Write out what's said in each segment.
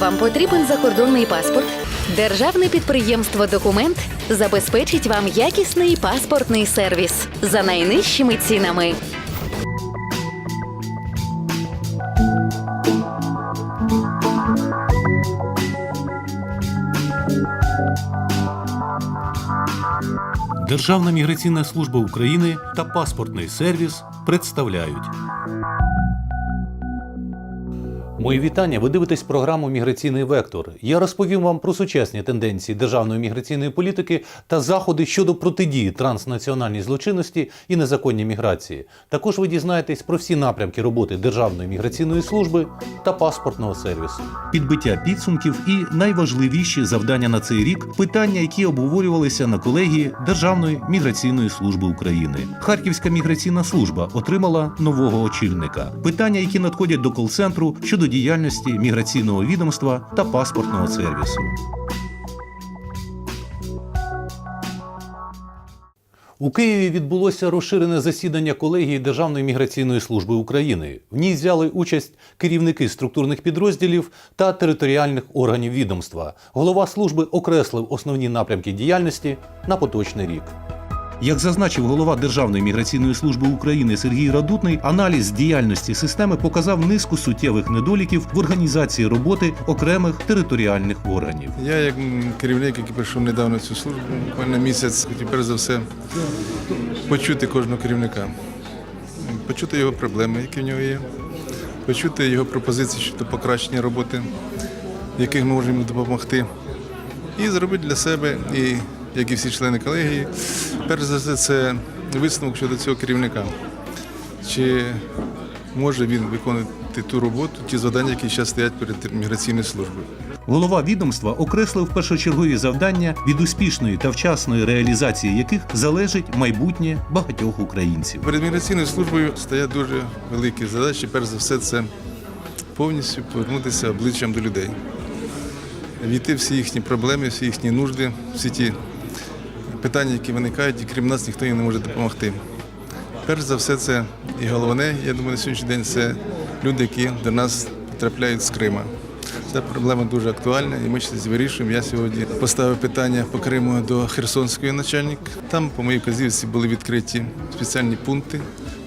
Вам потрібен закордонний паспорт? Державне підприємство Документ забезпечить вам якісний паспортний сервіс за найнижчими цінами. Державна міграційна служба України та паспортний сервіс представляють. Мої вітання. Ви дивитесь програму Міграційний вектор. Я розповім вам про сучасні тенденції державної міграційної політики та заходи щодо протидії транснаціональній злочинності і незаконній міграції. Також ви дізнаєтесь про всі напрямки роботи Державної міграційної служби та паспортного сервісу. Підбиття підсумків і найважливіші завдання на цей рік питання, які обговорювалися на колегії Державної міграційної служби України. Харківська міграційна служба отримала нового очільника. Питання, які надходять до кол-центру щодо діяльності міграційного відомства та паспортного сервісу. У Києві відбулося розширене засідання колегії Державної міграційної служби України. В ній взяли участь керівники структурних підрозділів та територіальних органів відомства. Голова служби окреслив основні напрямки діяльності на поточний рік. Як зазначив голова Державної міграційної служби України Сергій Радутний, аналіз діяльності системи показав низку суттєвих недоліків в організації роботи окремих територіальних органів. Я, як керівник, який прийшов недавно цю службу, буквально місяць, хотів перш за все почути кожного керівника, почути його проблеми, які в нього є, почути його пропозиції щодо покращення роботи, яких ми можемо допомогти, і зробити для себе, і як і всі члени колегії, перш за все, це висновок щодо цього керівника. Чи може він виконувати ту роботу, ті завдання, які зараз стоять перед міграційною службою. Голова відомства окреслив першочергові завдання, від успішної та вчасної реалізації яких залежить майбутнє багатьох українців. Перед міграційною службою стоять дуже великі задачі. Перш за все, це повністю повернутися обличчям до людей, війти всі їхні проблеми, всі їхні нужди, всі ті питання, які виникають, і крім нас ніхто їм не може допомогти. Перш за все, це і головне, я думаю, на сьогоднішній день це люди, які до нас потрапляють з Крима. Ця проблема дуже актуальна, і ми щось вирішуємо. Я сьогодні поставив питання по Криму до Херсонської начальник. Там, по моїй казівці, були відкриті спеціальні пункти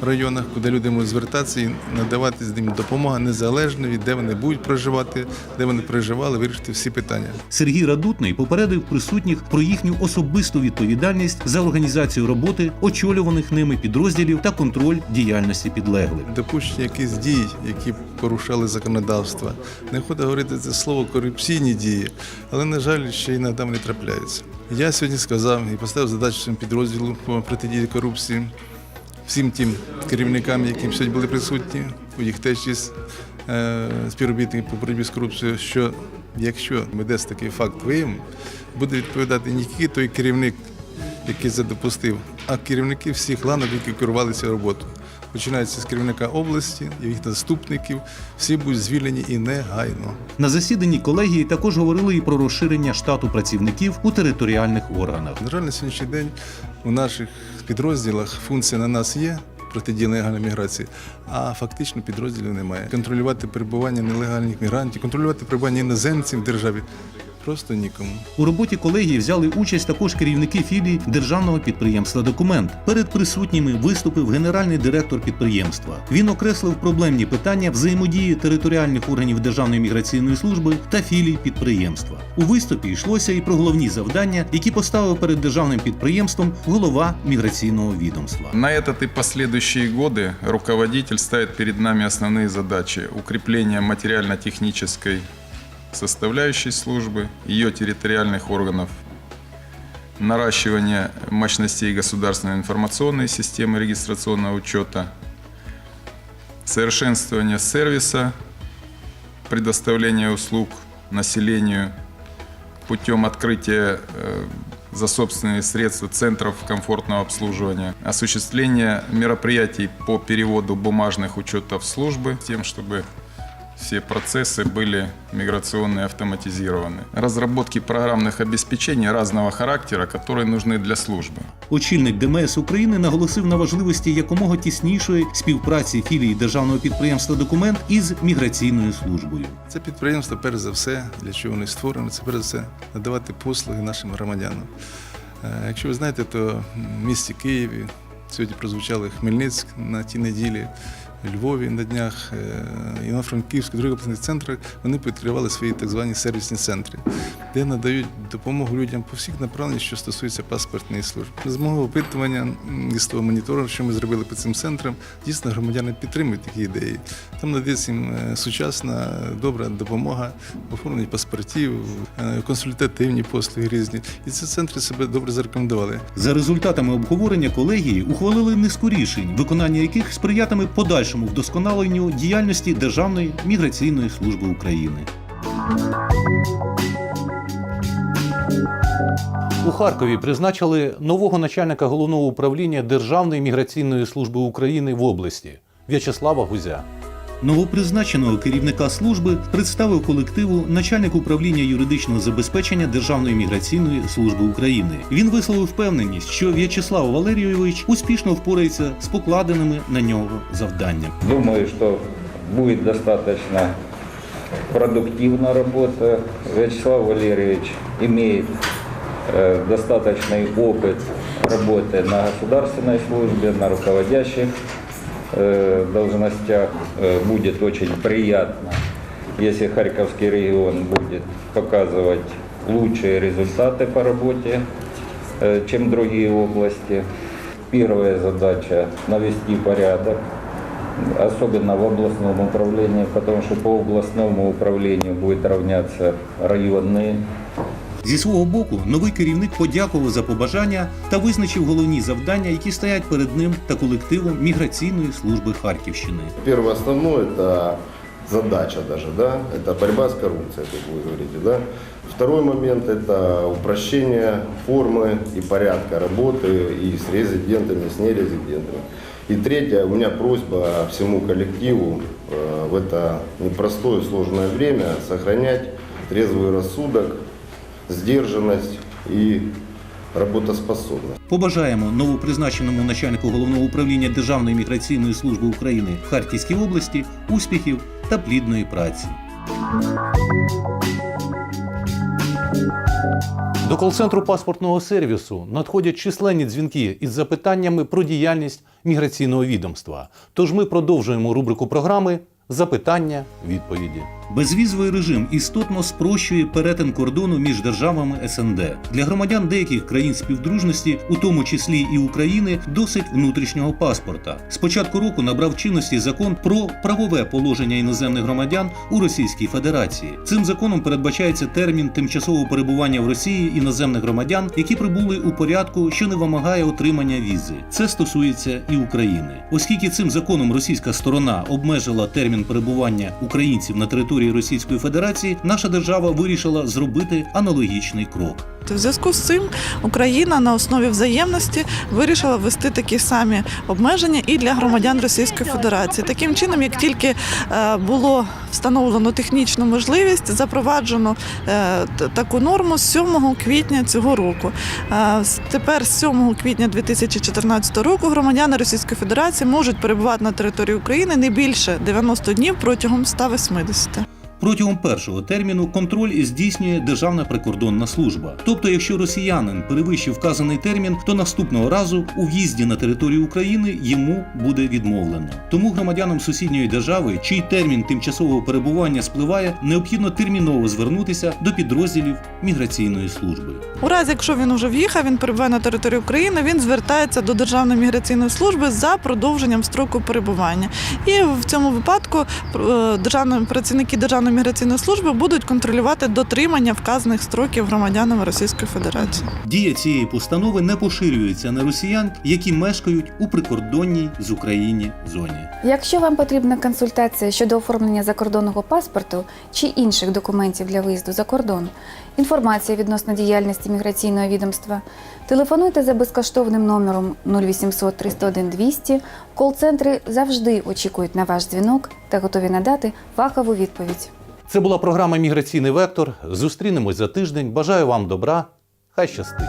районах, куди люди можуть звертатися і надавати з ним допомогу незалежно від де вони будуть проживати, де вони проживали, вирішити всі питання. Сергій Радутний попередив присутніх про їхню особисту відповідальність за організацію роботи очолюваних ними підрозділів та контроль діяльності підлеглих. допущення якихось дій, які порушали законодавство. Не хочу говорити це слово корупційні дії, але, на жаль, ще іноді вони трапляються. Я сьогодні сказав і поставив задачу своєму підрозділу по протидії корупції, всім тим керівникам, які сьогодні були присутні, у їх теж є е, співробітники по боротьбі з корупцією, що якщо ми десь такий факт виявимо, буде відповідати не тільки той керівник, який це допустив, а керівники всіх ланок, які керувалися роботою. Починається з керівника області, їх заступників, всі будуть звільнені і негайно. На засіданні колегії також говорили і про розширення штату працівників у територіальних органах. На жаль, на сьогоднішній день у наших підрозділах функція на нас є протидія нелегальної міграції, а фактично підрозділів немає. Контролювати перебування нелегальних мігрантів, контролювати перебування іноземців в державі просто нікому. У роботі колегії взяли участь також керівники філій державного підприємства Документ. Перед присутніми виступив генеральний директор підприємства. Він окреслив проблемні питання взаємодії територіальних органів Державної міграційної служби та філій підприємства. У виступі йшлося і про головні завдання, які поставив перед державним підприємством голова міграційного відомства. На этот и последующие годы руководитель ставит перед нами основные задачи укрепления материально-технической Составляющей службы, ее территориальных органов, наращивание мощностей государственной информационной системы регистрационного учета, совершенствование сервиса предоставления услуг населению путем открытия э, за собственные средства центров комфортного обслуживания, осуществление мероприятий по переводу бумажных учетов службы, тем, чтобы все процессы были миграционные автоматизированы. Разработки программных обеспечений разного характера, которые нужны для службы. Очільник ДМС України наголосив на важливості якомога тіснішої співпраці філії державного підприємства Документ із міграційною службою. Це підприємство, перш за все, для чого вони створені, це перш за все надавати послуги нашим громадянам. Е, Якщо ви знаєте, то в місті Києві сьогодні прозвучали Хмельницьк на тій неділі, Львові на днях, е, Івано-Франківську, других обласних центрах вони відкривали свої так звані сервісні центри, де надають допомогу людям по всіх направленнях, що стосується паспортної служби. З мого опитування м, і з того моніторингу, що ми зробили по цим центрам, дійсно громадяни підтримують такі ідеї. Там надається їм е, сучасна, добра допомога в оформленні паспортів, е, консультативні послуги різні. І ці центри себе добре зарекомендували. За результатами обговорення колегії ухвалили низку рішень, виконання яких сприятиме подальшому вдосконаленню діяльності Державної міграційної служби України. У Харкові призначили нового начальника головного управління Державної міграційної служби України в області В'ячеслава Гузя. Новопризначеного керівника служби представив колективу начальник управління юридичного забезпечення Державної міграційної служби України. Він висловив впевненість, що В'ячеслав Валерійович успішно впорається з покладеними на нього завданнями. Думаю, что будет достаточно продуктивна работа. Вячеслав Валерьевич имеет э, достаточный опыт работы на государственной службе, на руководящих э, должностях. Э, будет очень приятно, если Харьковский регион будет показывать лучшие результаты по работе, э, чем другие области. Первая задача – навести порядок, особенно в областном управлении, потому что по областному управлению будет равняться районные. Зі свого боку, новий керівник подякував за побажання та визначив головні завдання, які стоять перед ним та колективом міграційної служби Харківщини. Первое основное это задача даже, да, это борьба с коррупцией, как вы говорите, да. Второй момент это упрощение формы и порядка работы и с резидентами, и с нерезидентами. И третье, у меня просьба всему коллективу э, в это непростое сложное время сохранять трезвый рассудок, сдержанность и работоспособность. Побажаємо новопризначеному начальнику головного управління Державної міграційної служби України в Харківській області успіхів та плідної праці. До кол-центру паспортного сервісу надходять численні дзвінки із запитаннями про діяльність міграційного відомства. Тож ми продовжуємо рубрику програми Запитання відповіді. Безвізовий режим істотно спрощує перетин кордону між державами СНД. Для громадян деяких країн співдружності, у тому числі і України, досить внутрішнього паспорта. З початку року набрав чинності закон про правове положення іноземних громадян у Російській Федерації. Цим законом передбачається термін тимчасового перебування в Росії іноземних громадян, які прибули у порядку, що не вимагає отримання візи. Це стосується і України, оскільки цим законом російська сторона обмежила термін перебування українців на території Російської Федерації. Наша держава вирішила зробити аналогічний крок. В зв'язку з цим Україна на основі взаємності вирішила ввести такі самі обмеження і для громадян Російської Федерації. Таким чином, як тільки е, було встановлено технічну можливість, запроваджено е, таку норму з 7 квітня цього року. Е, Тепер з 7 квітня 2014 року громадяни Російської Федерації можуть перебувати на території України не більше 90 днів протягом 180. Протягом першого терміну контроль здійснює Державна прикордонна служба. Тобто, якщо росіянин перевищив вказаний термін, то наступного разу у в'їзді на територію України йому буде відмовлено. Тому громадянам сусідньої держави, чий термін тимчасового перебування спливає, необхідно терміново звернутися до підрозділів міграційної служби. У разі, якщо він вже в'їхав, він перебуває на території України, він звертається до Державної міграційної служби за продовженням строку перебування. І в цьому випадку е, державні працівники Державної міграційної служби будуть контролювати дотримання вказаних строків громадянами Російської Федерації. Дія цієї постанови не поширюється на росіян, які мешкають у прикордонній з Україні зоні. Якщо вам потрібна консультація щодо оформлення закордонного паспорту чи інших документів для виїзду за кордон, інформація відносно діяльності міграційного відомства, телефонуйте за безкоштовним номером 0800 301 200 Кол-центри завжди очікують на ваш дзвінок та готові надати фахову відповідь. Це була програма Міграційний вектор. Зустрінемось за тиждень. Бажаю вам добра. Хай щастить.